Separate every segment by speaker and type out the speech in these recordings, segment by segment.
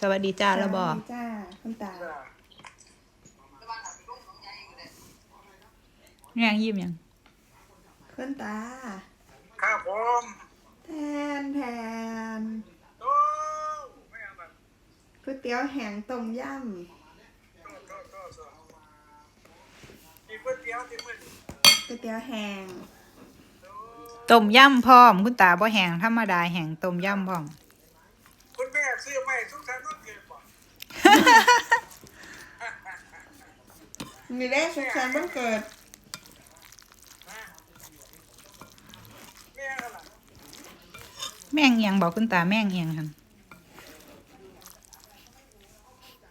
Speaker 1: สวัสดีจ้าแล้วบอ
Speaker 2: สวัสดีจ้าคุณตา
Speaker 1: ยังยิ้มยัง
Speaker 2: คุณตา
Speaker 3: ครับผม
Speaker 2: แทนแทน
Speaker 3: โอ้ไม่เอาแบบ
Speaker 2: ก๋วยเตี๋ยวแห้งต้มย
Speaker 3: โทษโทษโทษโทษมีก๋วยเตี๋ยวที่มืดำ
Speaker 2: ก๋วยเตี๋ยวแห้ง
Speaker 1: ต้มยำพร้อม คุณตาบ่แห้งธรรมดาแห้งต้มยำพร้อม
Speaker 3: คุณแม่ซื้อไม่ทุกท่านต้องเกิดบ่
Speaker 2: มีได้สุขสันต์วันเกิด
Speaker 3: แม่กันล่ะ
Speaker 1: แม่งเอียงบอกคุณตาแม่งเอียงคัน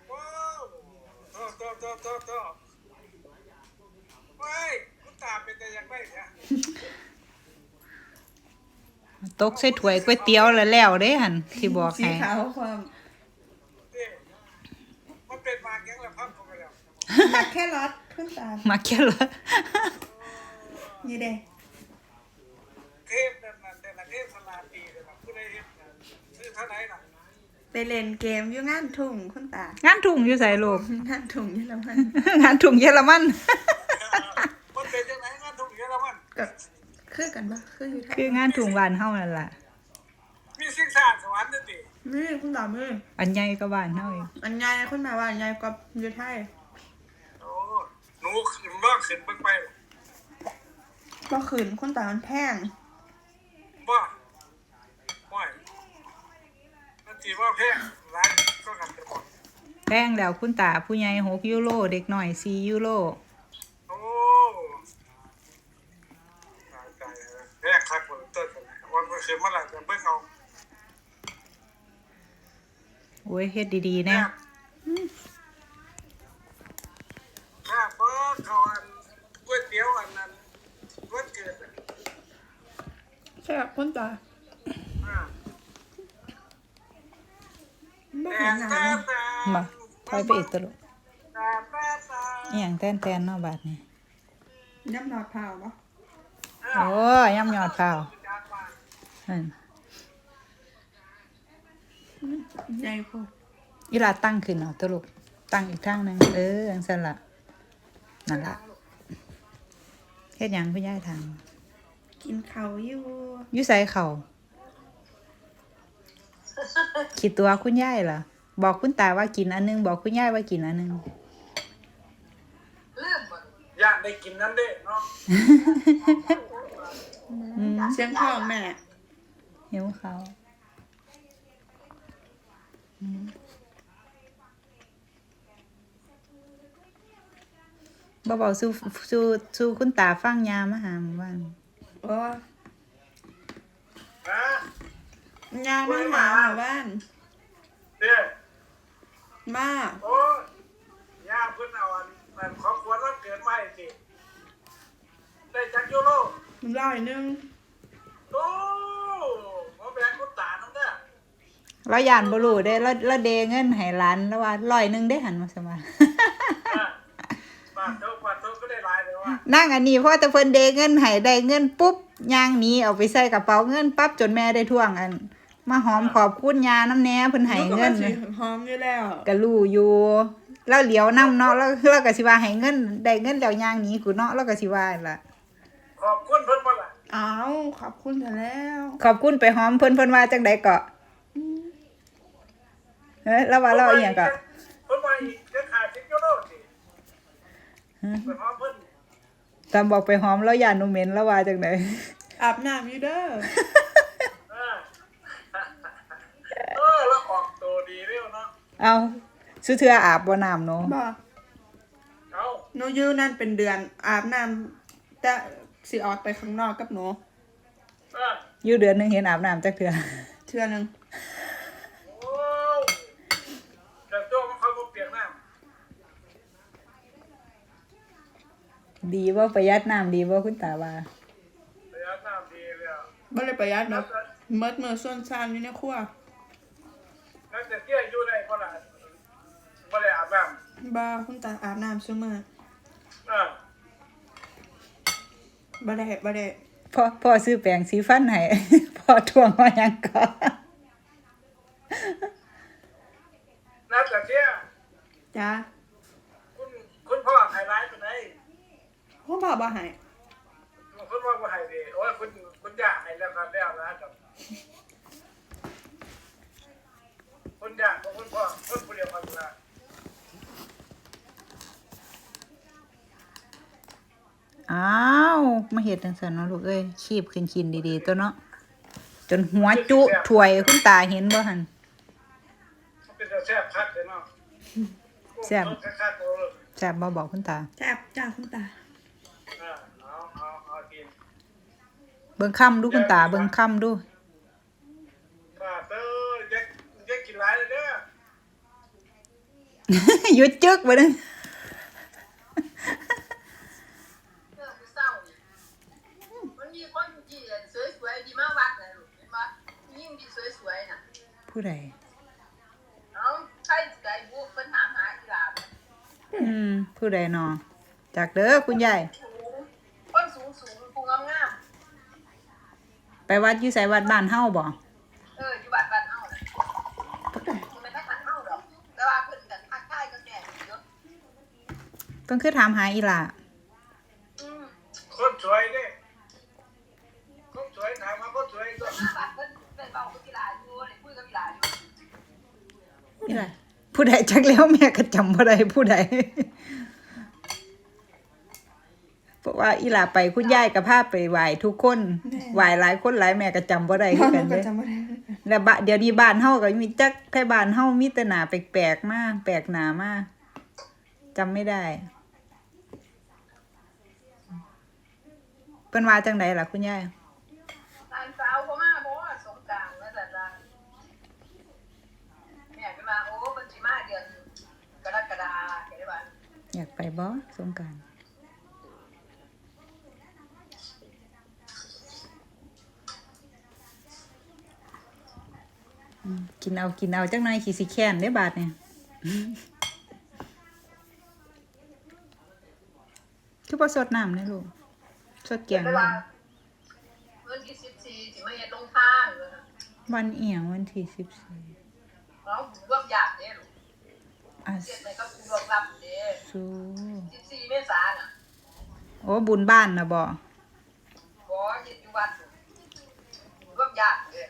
Speaker 3: โอ้โทษโทษโทษโทษโทษเฮ้ยคุณตาเป็นแต่ยังไม่เนี่ย
Speaker 1: ตกใส่ถ้วยก๋วยเตี๋ยวแล้วแล้วเด้หันที่บอก
Speaker 2: สี
Speaker 1: ให้
Speaker 2: ขาวความ
Speaker 3: นี่มันเป็นมาแก๊งละพับเข้าไปแล้ว
Speaker 2: หมักแค่รสคุณตา
Speaker 1: มาแค่ละ
Speaker 2: นี่เด้
Speaker 3: เทพนั่นน่ะแต่ละเทพสลาตีเลยนะผู้ใดเฮ็ดน่ะซื้อเท่าไหร่น่ะ
Speaker 2: ไปเล่นเกมอยู่งานทุ่งคุณตางา
Speaker 1: นถุงอยู่ใส่ลูก
Speaker 2: งานทุ่งนี่ละมัน
Speaker 1: งานถุงเยอรมัน
Speaker 3: มันเป็นยังไงงานทุกเยอรมัน
Speaker 2: ก็ คือกันปะคืออยู่ไทย
Speaker 1: คืองานถุงบ้านเฮานั่นล่ะ
Speaker 3: มีสิ่งสารสวรรค์นั่นดิ
Speaker 2: มือคุณตามือ
Speaker 1: อันใหญ่ก็บ้านเฮาอีก
Speaker 2: อันใหญ่คุณแม่ว่าอันใหญ่กว่าอยู่ไทย
Speaker 3: โอ้หนูขึ้นรอกขึ้นเบิ่งไป
Speaker 2: ก็ขืนคุณตามันแพง
Speaker 3: บ่ห่วยนั่นสิว่าแพงร้านก็กันจะหมด
Speaker 1: แพงแล้วคุณตาผู้ใหญ่6ยูโรเด็กหน่อย4ยูโร
Speaker 3: โอ้ตายตายเลยแพงคักกว่าเติ้ลกัน เลยวันเมื่อคืนมาหลังจะเบิ่งเอา
Speaker 1: โอ้ยเฮ็ดดีๆ
Speaker 3: แพ
Speaker 1: แน่
Speaker 3: งแพงเบิ่งเขาอันก๋วยเตี๋ยวอันนั้นวันเกิดอะ
Speaker 2: แซ่บคุณตา
Speaker 3: อ่า
Speaker 2: ไม่
Speaker 3: แต่
Speaker 2: เห็นหนา
Speaker 3: แต่
Speaker 2: ว
Speaker 3: แต่
Speaker 1: มาถอยไปอีกตะลุ
Speaker 3: แต่แต่แต่
Speaker 1: อหย่างแต้นๆเนาะบาดนี้
Speaker 2: ย่ำหนอดเผาปะ
Speaker 1: โอ้ยยำยอดเปล่า
Speaker 3: จากบ้าน
Speaker 1: นั่น
Speaker 2: ใหญ่พอ
Speaker 1: อีหลาตั้งขึ้นเอาตะลุกตั้งอีกทางหนึงเออจังซั่นล่ะนั่นล่ะเฮ็ดหยังพี่ยายทาง
Speaker 2: กินเขาวอยู่
Speaker 1: อยู่ไสเขาคิดตัวคุณยายเหรอบอกคุณตาว่ากินอันหนึง บอกคุณยายว่ากินอันหนึง
Speaker 3: อยากได้กินนั่นเด้เนาะ
Speaker 1: อืม
Speaker 2: เสียงพ่อแม่
Speaker 1: หิวเขาวอืมบ่เบาสู้สู้สู้คุณตาฟังยามาหาหมู่บ้าน
Speaker 2: โอ้
Speaker 3: ฮะ
Speaker 2: ยามาหาหมู่บ้าน
Speaker 3: เด้อ
Speaker 2: มา
Speaker 3: โอ้ยย่าเพิ่นเอาอันอันของขวัญวันเกิดมาให้สิได้จักยูโร
Speaker 2: ร้อยหนึง
Speaker 3: โอ้หมอแบงคุณตาน้องเด้อ
Speaker 1: เราย่านบ่รู้เด้เราเราเดเงินให้หลานแล้วว่าร้อยหนึงได้หันมาสมา
Speaker 3: อะปาดโตปาดโตก็ได้หลายเลยว่า
Speaker 1: นั่งอันนี้เพราะแต่เพิ่นเดเงินให้ได้เงินปุ๊บย่างหนี้เอาไปใส่กระเป๋าเงินปั๊บจนแม่ได้ท่วงอัน มาหอมขอบคุณยาน้ำแหน่เพิ่นให้เงิน
Speaker 2: ลูกก็
Speaker 1: น่ะ
Speaker 2: มาสิหอมอยู่แล้ว
Speaker 1: ก็รู้อยู่แล้วเหลียวนํเนาะแล้วแล้วก็สิว่าให้เงินได้เงินแล้วย่างหนี้กูเนาะแล้วก็สิว่าล่ะ
Speaker 3: ขอบคุณเพิ่นบ่ล่ะ
Speaker 2: อ้าวขอบคุณเธอแล้ว
Speaker 1: ขอบคุณไปหอมเพิ่นเพิ่นว่าจังได๋ก็ เฮ้ยแล้วว่าเราอีหยังก็
Speaker 3: เพิ่นว่าอีกจะขาดจักยูโรสิเพิ่นว่าเพิ่น
Speaker 1: ตามบอกไปหอมแล้วย่านหนูเหม็นแล้วว่าจังได๋
Speaker 2: อาบน้ำอยู่เด้อ
Speaker 3: เออเออแล้วออกตัวดีเร็วเนาะ
Speaker 1: เอาสุเทืออาบบ่น้ำเนาะ
Speaker 2: บ่
Speaker 3: เอา
Speaker 2: หนูอยู่นั่นเป็นเดือนอาบน้ำแต่สิออกไปข้างนอกกับหนู
Speaker 3: เออ
Speaker 1: อยู่เดือนหนึงเห็นอาบน้ำจักเทื่อ
Speaker 2: เทื่อหนึง
Speaker 3: โอ้แต่ตัวมันเขาบ่เปียกน้ำ
Speaker 1: ดีบ่ประหยัดน้ำดีบ่คุณตาว่า
Speaker 3: ระยะน้ำดีเลยอะ
Speaker 2: บ่เลยประหยัดเนาะเมิดมือส่วนซานอยู่ในครัว
Speaker 3: นั่นจะเที่ยอยู่ได้บ่ล่ะบ่ได้อาบน้ำ
Speaker 2: บ่คุณตาอาบน้ำซุมื้อ
Speaker 3: เออ
Speaker 2: บ่ได้บ่ได้
Speaker 1: พ่อพ่อซื้อแปรงสีฟันให้พ่อทวงว่าหยังก็
Speaker 2: จ้า
Speaker 3: คุณคุณพ่อไฮไลท์ตัวไหน
Speaker 2: พ่ อพ่อบ่ให้
Speaker 3: คุณพ่อว่าไฮดีโอ้ยคุณคุณอยากให้แล้วกันแล้วนะครับคุณอยากของคุณพ่อคุณผู้เดียวกันละ
Speaker 1: อ้าวมาเฮ็ดจังซั่นเนาะลูกเอ้ยคีบขึ้นกินดีๆตัวเนาะจนหัวจุถ้วยคุณตาเห็นบ่หั่น
Speaker 3: มันเป็นแต่แซ่บคักเลยเนาะ
Speaker 1: แซ่บ
Speaker 3: คักๆเลย
Speaker 1: แซ่บบ่บอกคุณตา
Speaker 2: แซ่บจ้าคุณตา
Speaker 3: อ่าเอาเอาเอากิน
Speaker 1: เบิ่งค่ำดูคุณตาเบิ่งค่ำดู
Speaker 3: ป้าเต้ยยักยักกินหลายเลยเด้อ
Speaker 1: หยุดจึกบ่นึง
Speaker 4: เรื่องผู้เศร้านี่มันมีคนที่สวยๆดีมากวัดนะลูกเห็นปะยิ่งที่สวยๆน่ะ
Speaker 1: ผู้ใด
Speaker 4: เอ้าใครสิได้บุกเพิ่นถามหาอีหลาบ
Speaker 1: อืมผู้ใดเนาะจากเด้อคุณยาย
Speaker 4: สูงคนสูงสูงๆผู้งาม
Speaker 1: ไปวัดอยู่ไสวัดบ้านเฮาบ่
Speaker 4: ๆเอออยู่บ้านบ้านเฮาน่ะมันไม่ทักทายเฮาดอกแต่ว่าเพิ่นกันทักทายก็แก่เยอะ
Speaker 1: เพิ่นคือถามหาอีหล่า
Speaker 4: อืม
Speaker 3: คนสวยเนี่ยคนสวยถามมาคนสวยก็
Speaker 4: หน้าบ้านเพิ่นเพิ่นเว้ากับอีหลาอยู่ได้คุยกับอีหลาอยู่
Speaker 1: อีหล่าผู้ใดจักแล้วแม่ก็จำบ่ได้ผู้ใดเพ ราะว่าอีหล่าไปคุณยายก็พาไปไหว้ทุกคนไหว้หลายคนหลายแม่ก็จำบ่ได้คือกัน
Speaker 2: ก็
Speaker 1: เด้
Speaker 2: จำไม่ได้
Speaker 1: แล้วบะเดี๋ยวนี้บ้านเฮาก็มีจักแค่บ้านเฮามีแต่หน้าแปลกๆมาแปลกหน้ามาจำไม่ได้เพิ่นว่าจังไดล่ะคุณยาย
Speaker 4: หลานสาวบ่มาบ่ว่าสงกรานต์ว่าซั่นล่ะแม่ก็มาโอ้เพิ่นสิมาเดือนกรกฎาคมเห็นบ่
Speaker 1: อยากไปบ่สงกราร กินเอากินเอาจังหน่อยขี้สิแค้นได้บาดเนี่ยคือบ่สดน้ำนะลูกสดเกียง
Speaker 4: เว
Speaker 1: เลย
Speaker 4: ลาวันที่สิบสี่สิมาเฮ็ดลงทานเลยนะ
Speaker 1: วันเอียงวันที่สิบสี่
Speaker 4: เรารวมญาติเด้ลูก
Speaker 1: อา
Speaker 4: เฮ็ดในก็คือรวมรับเด้
Speaker 1: สู
Speaker 4: สิบสี่เมษายนน่ะ
Speaker 1: โอ้บุญบ้านนะบ่
Speaker 4: บ่เฮ็ดอยู่วัดรวมญาติเด้